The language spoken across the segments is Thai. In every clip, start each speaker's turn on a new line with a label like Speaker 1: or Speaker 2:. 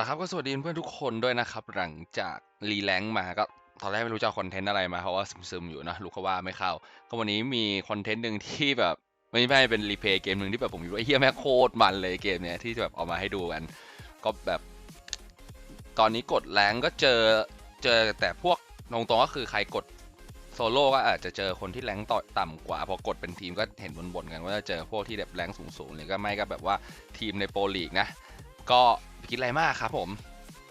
Speaker 1: ละครับก็สวัสดีเพื่อนทุกคนด้วยนะครับ หลังจากรีแลงค์มาก็ตอนแรกไม่รู้จะคอนเทนต์อะไรมาเพราะว่าซึมๆอยู่นะลูกเขาว่าไม่เข้า ก็วันนี้มีคอนเทนต์หนึ่งที่แบบไม่ใช่เป็นรีเพย์เกมหนึ่งที่แบบผมคิดว่าเฮียแม่โคตรมันเลยเกมเนี้ยที่จะแบบเอามาให้ดูกัน ก็แบบ ตอนนี้กดแรงก็เจอเจอแต่พวกตรงๆก็คือใครกดโซโล่ก็อาจจะเจอคนที่แรงต่อต่ำกว่า พอกดเป็นทีมก็เห็นบ่นๆกันว่าจะเจอพวกที่แบบแรงสูงๆหรือก็ไม่ก็แบบว่าทีมในโปรลีกนะ ก็ คิดอะไรมากครับผม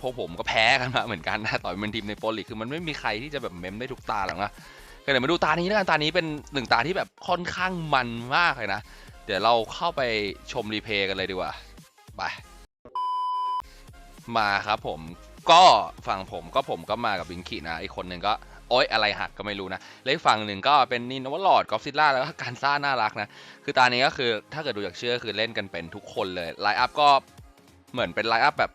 Speaker 1: พวกผมก็แพ้กันมาเหมือนกันนะต่อยเป็นทีมในโปรลีกคือมันไม่มีใครที่จะแบบเมมได้ทุกตาหรอกนะก็เดี๋ยวมาดูตานี้แล้วกันตานี้เป็นหนึ่งตาที่แบบค่อนข้างมันมากเลยนะ เดี๋ยวเราเข้าไปชมรีเพย์กันเลยดีกว่าไปมาครับผมก็ฝั่งผมก็ผมก็มากับบิงคีนะอีกคนหนึ่งก็โอ๊ยอะไรหักก็ไม่รู้นะแลวอีกฝั่งหนึ่งก็เป็นนินวลอดกอฟซิล่าแล้วก็การซ่าน่ารักนะ คือตานี้ก็คือถ้าเกิดดูจากเชื่อคือเล่นกันเป็นทุกคนเลยไลน์อัพก็ เหมือนเป็นไลน์อัพแบบ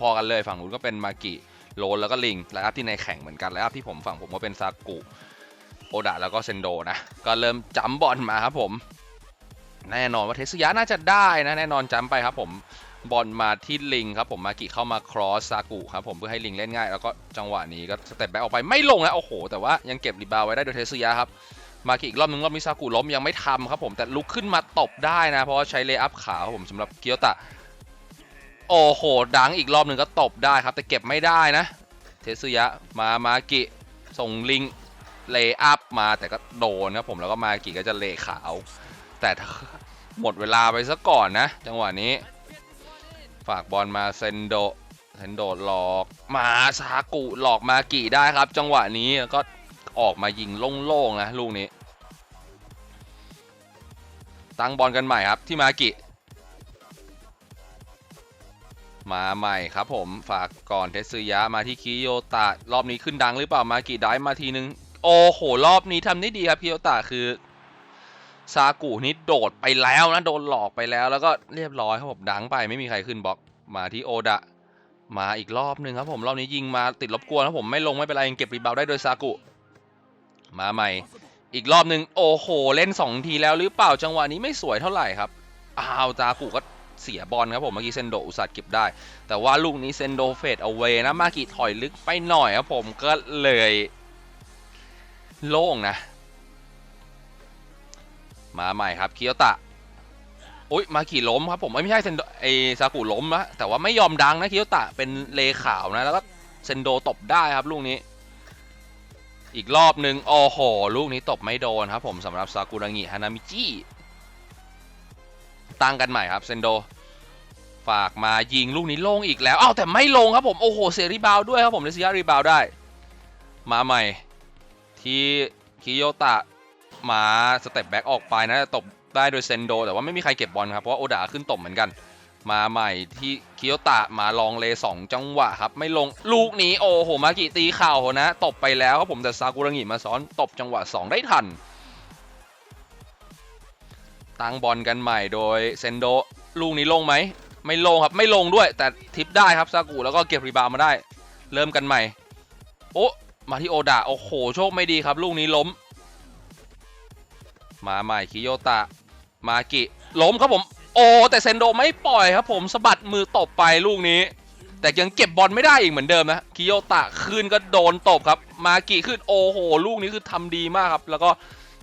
Speaker 1: พอๆกันเลยฝั่งนู้นก็เป็นมากิโลนแล้วก็ลิงไลน์อัพที่ในแข่งเหมือนกันไลน์อัพที่ผมฝั่งผมก็เป็นซากุโอดะแล้วก็เซนโดนะก็เริ่มจัมบอลมาครับผม แน่นอนว่าเทสยาน่าจะได้นะแน่นอนจัมไปครับผมบอลมาที่ลิงครับผมมากิเข้ามาครอสซากุครับผมเพื่อให้ลิงเล่นง่าย แล้วก็จังหวะนี้ก็สเต็ปแบ็กออกไปไม่ลงแล้วโอ้โห แต่ว่ายังเก็บรีบาวด์ไว้ได้โดยเทสยาครับมาอีกรอบนึงรอบมิซากุล้มยังไม่ทำครับผมแต่ลุกขึ้นมาตบได้นะ เพราะใช้เลอัพขาครับผมสำหรับเกียวตะ โอ้โห ดังอีกรอบหนึ่งก็ตบได้ครับ แต่เก็บไม่ได้นะ เทสึยะมามากิ ส่งลิงเลย์อัพมาแต่ก็โดนครับผมแล้วก็มากิก็จะเลขาว แต่หมดเวลาไปซะก่อนนะ จังหวะนี้ ฝากบอลมาเซนโดเซนโดหลอกมาซากุหลอกมากิได้ครับ จังหวะนี้ก็ออกมายิงโล่งๆนะลูกนี้ ตั้งบอลกันใหม่ครับที่มากิ มาใหม่ครับผมฝากก่อนเทสึยะมาที่คิโยตะ รอบนี้ขึ้นดังหรือเปล่ามากิได้มาทีนึง โอ้โห รอบนี้ทำได้ดีครับคิโยตะคือซากุนี่โดดไปแล้วนะ โดนหลอกไปแล้วแล้วก็เรียบร้อยครับผมดังไปไม่มีใครขึ้นบล็อกมาที่โอดะ มาอีกรอบหนึ่งครับผม รอบนี้ยิงมาติดรบกวนครับผมไม่ลงไม่เป็นไรยังเก็บรีบาวด์ได้โดยซากุ มาใหม่ อีกรอบหนึ่งโอ้โห เล่น 2 ทีแล้วหรือเปล่าจังหวะนี้ไม่สวยเท่าไหร่ครับอ้าวซากุก็ เสียบอลครับผมเมื่อกี้เซนโดอุตส่าห์เก็บได้ แต่ว่าลูกนี้เซนโดเฟดเอาเวนะมากิถอยลึกไปหน่อยครับผมก็เลยโล่งนะ มาใหม่ครับเคียวตะอุ้ยมากิล้มครับผมไม่ใช่เซนโดไอซากุล้มนะแต่ว่าไม่ยอมดังนะเคียวตะเป็นเลขาวนะแล้วก็เซนโดตบได้ครับลูกนี้ อีกรอบหนึ่งโอ้โหลูกนี้ตบไม่โดนครับผมสำหรับซากุระงิฮานามิจิ ตั้งกันใหม่ครับเซนโด ฝากมายิงลูกนี้ลงอีกแล้วอ้าวแต่ไม่ลงครับผม โอ้โห เสียรีบาวด้วยครับผมเลซิยารีบาวได้ มาใหม่ ที่คิโยตะมาสเต็ปแบ็กออกไปนะตบได้โดยเซนโด แต่ว่าไม่มีใครเก็บบอลครับ เพราะว่าโอดาขึ้นตบเหมือนกัน มาใหม่ที่คิโยตะมาลองเลสองจังหวะครับ ไม่ลงลูกนี้โอ้โหมากิตีเข่านะตบไปแล้วครับผมแต่ซากุระงิมาซ้อนตบจังหวะ 2 ได้ทัน ตั้งบอลกันใหม่โดยเซนโดลูกนี้ลงไหม ไม่ลงครับไม่ลงด้วย แต่ทิปได้ครับซากุแล้วก็เก็บรีบาวด์มาได้ เริ่มกันใหม่ โอ้มาที่โอดาโอ้โหโชคไม่ดีครับ ลูกนี้ล้ม มาใหม่คิโยตะ มากิล้มครับผม โอ้แต่เซนโดไม่ปล่อยครับผมสะบัดมือตบไปลูกนี้ แต่ยังเก็บบอลไม่ได้อีกเหมือนเดิมนะคิโยตะขึ้นก็โดนตบครับ มากิขึ้นโอ้โห ลูกนี้คือทำดีมากครับ แล้วก็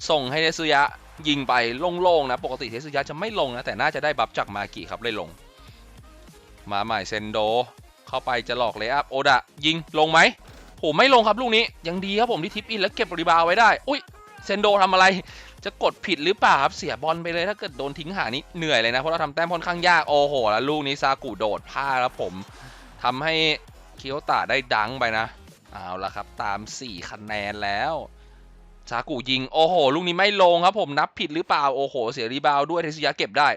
Speaker 1: ส่งให้เทสึยะ ยิงไปโล่งๆนะ ปกติเทสึยะจะไม่ลงนะ แต่น่าจะได้บัฟจากมากิครับเลยลง มาใหม่เซนโด เข้าไปจะหลอกเลยอัพโอดะยิงลงไหมโหไม่ลงครับลูกนี้ยังดีครับผมที่ทิปอินแล้วเก็บบรีบาวด์ไว้ได้ อุ้ยเซนโดทำอะไรจะกดผิดหรือเปล่าครับเสียบอลไปเลยถ้าเกิดโดนทิ้งหานี่เหนื่อยเลยนะเพราะเราทำแต้มค่อนข้างยากโอ้โหแล้วลูกนี้ซากุโดดพลาดแล้วผมทำให้เคียวตะได้ดังไปนะเอาละครับตาม 4 คะแนนแล้ว ซากุยิง โอ้โห ลูกนี้ไม่ลงครับผมนับผิดหรือเปล่า โอ้โห เสียรีบาวด้วยเทสยาเก็บได้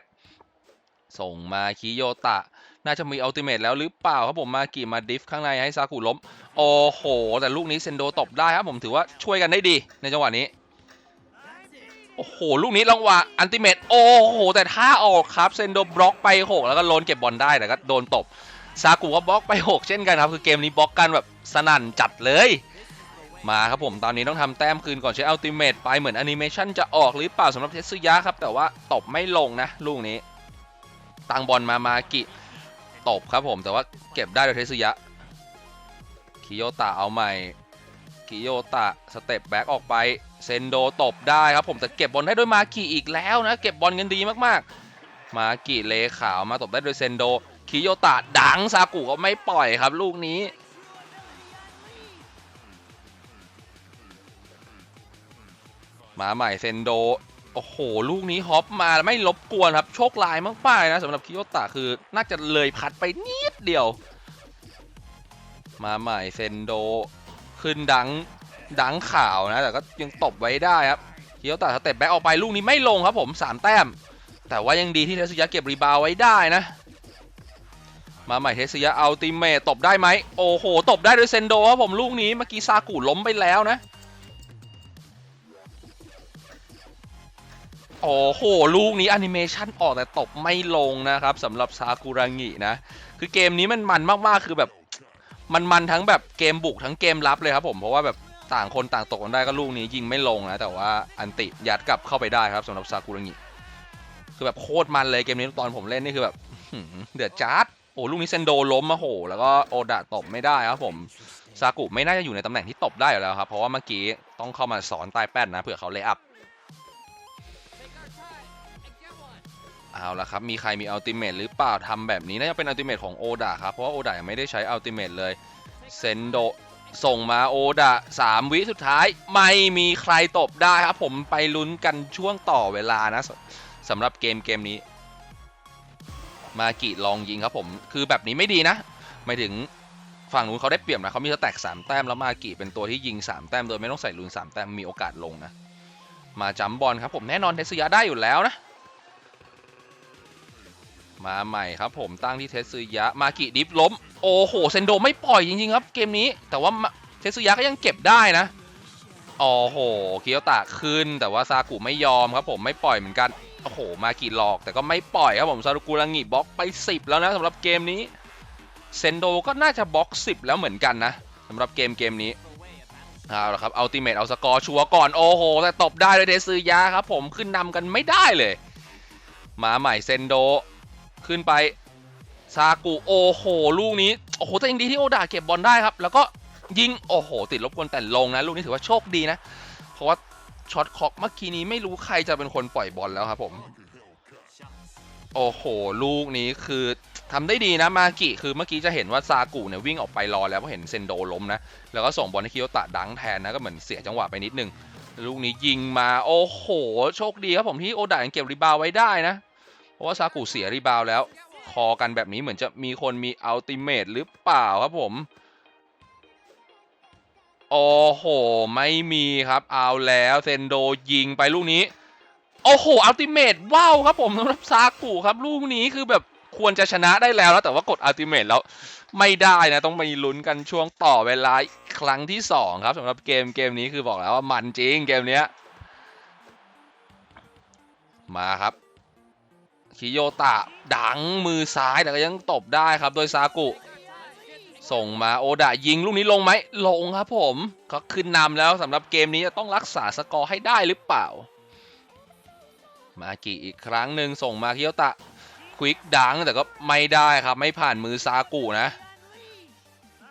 Speaker 1: ส่งมาคิโยตะ น่าจะมีอัลติเมทแล้วหรือเปล่าครับผมมากี่มาดิฟข้างในให้ซากุล้ม โอ้โห แต่ลูกนี้เซนโดตบได้ครับผมถือว่าช่วยกันได้ดีในจังหวะนี้ โอ้โห ลูกนี้ลังวะอันติเมตโอ้โห แต่ท่าออกครับเซนโดบล็อกไป6แล้วก็โลนเก็บบอลได้แต่ก็โดนตบซากุก็บล็อกไป6เช่นกันครับคือเกมนี้บล็อกกันแบบสนั่นจัดเลย มาครับผมตอนนี้ต้องทำแต้มคืนก่อนใช้อัลติเมตไปเหมือนแอนิเมชันจะออกหรือเปล่าสำหรับเทสึยะครับ แต่ว่าตบไม่ลงนะ ลูกนี้ตังบอลมามากิตบครับผมแต่ว่าเก็บได้โดยเทสุยะคิโยตะเอาใหม่คิโยตะสเต็ปแบ็กออกไปเซนโดตบได้ครับผมแต่เก็บบอลได้ด้วยมากิอีกแล้วนะ เก็บบอลกันดีมากๆ มากิเลขาวมาตบได้โดยเซนโดคิโยตะดังซากุก็ไม่ปล่อยครับ ลูกนี้ มาใหม่เซนโด โอ้โห ลูกนี้ฮอปมาไม่รบกวนครับ โชคลายมากๆนะสำหรับคิโยตะคือน่าจะเลยพัดไปนิดเดียว มาใหม่เซนโด ขึ้นดังดังข่าวนะ แต่ก็ยังตบไว้ได้ครับคิโยตะสเต็ปแบ็กออกไปลูกนี้ไม่ลงครับผม3แต้ม แต่ว่ายังดีที่เทสุยะเก็บรีบาวไว้ได้นะมาใหม่เทสุยะอัลติเมตตบได้ไหมโอ้โห ตบได้ด้วยเซนโดครับผมลูกนี้เมื่อกี้ซากุล้มไปแล้วนะ โอ้โห ลูกนี้แอนิเมชันออกแต่ตบไม่ลงนะครับสำหรับซากุระงินะ คือเกมนี้มันมันมากๆ คือแบบ มันมันทั้งแบบเกมบุกทั้งเกมรับเลยครับผมเพราะว่าแบบต่างคนต่างตกกันได้ก็ลูกนี้ยิงไม่ลงนะ แต่ว่าอันติยัดกลับเข้าไปได้ครับสำหรับซากุระงิคือแบบโคตรมันเลยเกมนี้ตอนผมเล่นนี่คือแบบเดือดจัดโอ้ลูกนี้เซนโดล้มมาโห แล้วก็โอดะตบไม่ได้ครับผมซากุไม่น่าจะอยู่ในตำแหน่งที่ตบได้อยู่แล้วครับเพราะว่าเมื่อกี้ต้องเข้ามาสอนใต้แป้นนะเผื่อเขาเลย์อัพ เอาละครับ มีใครมีอัลติเมทหรือเปล่าทำแบบนี้น่าจะเป็นอัลติเมทของโอดะครับ เพราะว่าโอดะยังไม่ได้ใช้อัลติเมทเลย เซนโดส่งมาโอดะ3วิสุดท้าย ไม่มีใครตบได้ครับ ผมไปลุ้นกันช่วงต่อเวลานะสสำหรับเกมเกมนี้ มากิลองยิงครับผม คือแบบนี้ไม่ดีนะหมายถึงฝั่งนู้นเขาได้เปรียบนะเขามีสแต็กสามแต้มแล้วมากิเป็นตัวที่ยิงสามแต้มโดยไม่ต้องใส่ลุนสามแต้มมีโอกาสลงนะ มาจัมบอลครับผมแน่นอนเทสยาได้อยู่แล้วนะ มาใหม่ครับผมตั้งที่เทสซยะ มากิดิฟล้ม โอ้โห เซนโดไม่ปล่อยจริงๆครับเกมนี้ แต่ว่าเทสซยะก็ยังเก็บได้นะโอ้โห เกียวตะขึ้น แต่ว่าซากุไม่ยอมครับผมไม่ปล่อยเหมือนกัน โอ้โห มากิหลอก แต่ก็ไม่ปล่อยครับผมซารุกุรังิบล็อกไป 10 แล้วนะสำหรับเกมนี้ เซนโดก็น่าจะบล็อก 10 แล้วเหมือนกันนะสำหรับเกมเกมนี้เอาละครับอัลติเมทเอาสกอร์ชัวร์ก่อน โอ้โห แต่ตบได้เลยเทซึยะครับผมขึ้นนำกันไม่ได้เลย มาใหม่เซนโด ขึ้นไปซากุโอ้โห ลูกนี้ โอ้โห แต่ยังดีที่โอดาเก็บบอลได้ครับ แล้วก็ยิง โอ้โห ติดลบกวนแต่ลงนะ ลูกนี้ถือว่าโชคดีนะ เพราะว่าช็อตคอกเมื่อกี้นี้ไม่รู้ใครจะเป็นคนปล่อยบอลแล้วครับผม โอ้โห ลูกนี้คือทำได้ดีนะมากิคือเมื่อกี้จะเห็นว่าซากุเนี่ยวิ่งออกไปรอแล้วเพราะเห็นเซนโดล้มนะ แล้วก็ส่งบอลให้คิโยตะดังแทนนะก็เหมือนเสียจังหวะไปนิดนึง ลูกนี้ยิงมา โอ้โห โชคดีครับผมที่โอดายังเก็บรีบาวไว้ได้นะ เพราะว่าซากุเสียรีบาวแล้ว คอกันแบบนี้เหมือนจะมีคนมีอัลติเมทหรือเปล่าครับผมโอ้โห ไม่มีครับ เอาแล้วเซนโดยิงไปลูกนี้ โอ้โห อัลติเมทว้าวครับผมสำหรับซากุครับลูกนี้คือแบบควรจะชนะได้แล้วนะแต่ว่ากดอัลติเมทแล้วไม่ได้นะ ต้องไปลุ้นกันช่วงต่อเวลาครั้งที่ 2 ครับสำหรับเกมเกมนี้คือบอกแล้วว่ามันจริงเกมเนี้ย มาครับ คิโยตะดังมือซ้ายแต่ก็ยังตบได้ครับโดยซากุ ส่งมาโอดะยิงลูกนี้ลงไหมลงครับผมก็ขึ้นนำแล้วสำหรับเกมนี้จะต้องรักษาสกอร์ให้ได้หรือเปล่า มากิอีกครั้งหนึ่งส่งมาคิโยตะควิกดังแต่ก็ไม่ได้ครับไม่ผ่านมือซากุนะ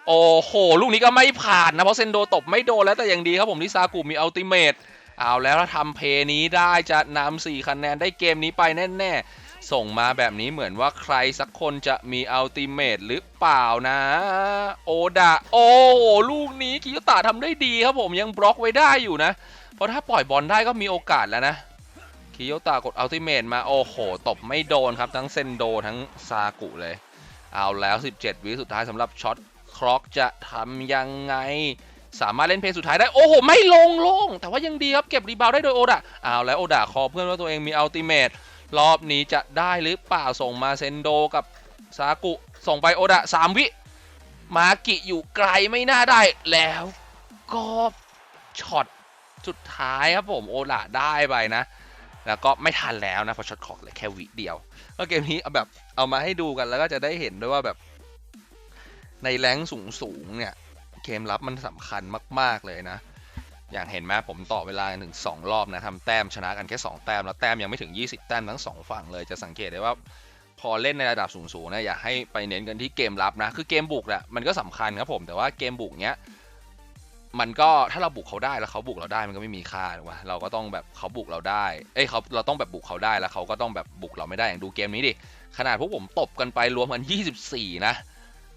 Speaker 1: โอ้โห ลูกนี้ก็ไม่ผ่านนะ เพราะเซนโดตบไม่โดนแล้วแต่ยังดีครับผมที่ซากุมีอัลติเมทเอาแล้วถ้าทำเพลย์นี้ได้จะนำสี่คะแนนได้เกมนี้ไปแน่ ๆ ส่งมาแบบนี้เหมือนว่าใครสักคนจะมีอัลติเมทหรือเปล่านะ โอดะโอ้โหลูกนี้คิโยตะทำได้ดีครับผมยังบล็อกไว้ได้อยู่นะ เพราะถ้าปล่อยบอลได้ก็มีโอกาสแล้วนะคิโยตะกดอัลติเมทมา โอ้โห ตบไม่โดนครับ ทั้งเซนโดทั้งซากุเลย เอาแล้ว 17 วิสุดท้ายสำหรับช็อตคล็อกจะทำยังไง สามารถเล่นเพลย์สุดท้ายได้ โอ้โห ไม่ลงลง แต่ว่ายังดีครับ เก็บรีบาวได้โดยโอดะเอาแล้วโอดะคอเพื่อนว่าตัวเองมีอัลติเมท รอบนี้จะได้หรือเปล่าส่งมาเซนโดกับซากุ ส่งไปโอดะสามวิมากิอยู่ไกลไม่น่าได้แล้วก็ช็อตสุดท้ายครับผมโอดะได้ไปนะ แล้วก็ไม่ทันแล้วนะเพราะช็อตคล็อกเลือแค่วิเดียว ก็เกมนี้เอาแบบเอามาให้ดูกันแล้วก็จะได้เห็นด้วยว่าแบบในแรงสูงสูงๆเนี่ยเกมรับมันสำคัญมาก ๆ เลยนะ อย่างเห็นไหมผมต่อเวลาถึง2รอบนะทำแต้มชนะกันแค่ 2 แต้มแล้วแต้มยังไม่ถึง 20 แต้มทั้ง 2 ฝั่งเลยจะสังเกตได้ว่าพอเล่นในระดับสูงๆนะอย่าให้ไปเน้นกันที่เกมรับนะ คือเกมบุกแหละมันก็สำคัญครับผมแต่ว่าเกมบุกเนี้ยมันก็ถ้าเราบุกเขาได้แล้วเขาบุกเราได้มันก็ไม่มีค่าถูกปะเราก็ต้องแบบเขาบุกเราได้ เอ้ยเขาเราต้องแบบบุกเขาได้แล้วเขาก็ต้องแบบบุกเราไม่ได้อย่างดูเกมนี้ดิขนาดพวกผมตบกันไปรวมกัน 24 นะ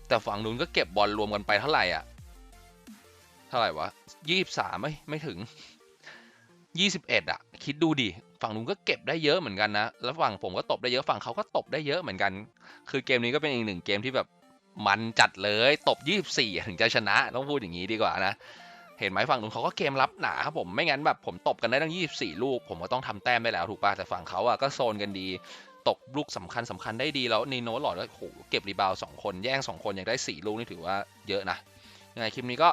Speaker 1: แต่ฝั่งนู้นก็เก็บบอลรวมกันไปเท่าไหร่อะ เท่าไหร่วะ 23ไม่ไม่ถึง21อะ คิดดูดิ ฝั่งนู้นก็เก็บได้เยอะเหมือนกันนะ แล้วฝั่งผมก็ตบได้เยอะ ฝั่งเขาก็ตบได้เยอะเหมือนกัน คือเกมนี้ก็เป็นอีกหนึ่งเกมที่แบบมันจัดเลย ตบ24อะถึงจะชนะ ต้องพูดอย่างนี้ดีกว่านะ เห็นไหมฝั่งนู้นเขาก็เกมรับหนาครับผม ไม่งั้นแบบผมตบกันได้ตั้ง24ลูก ผมก็ต้องทำแต้มได้แล้วถูกป่ะ แต่ฝั่งเขาอะก็โซนกันดี ตกลูกสำคัญสำคัญได้ดีแล้วนีโนหลอดก็โอ้โหเก็บรีบาวสองคน แย่งสองคนยังได้4ลูกนี่ถือว่าเยอะนะ ยังไงคลิปนี้ก็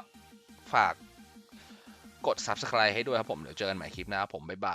Speaker 1: ฝาก กด subscribe ให้ด้วยครับผม เดี๋ยวเจอกันใหม่คลิปหน้าครับผม บ๊ายบาย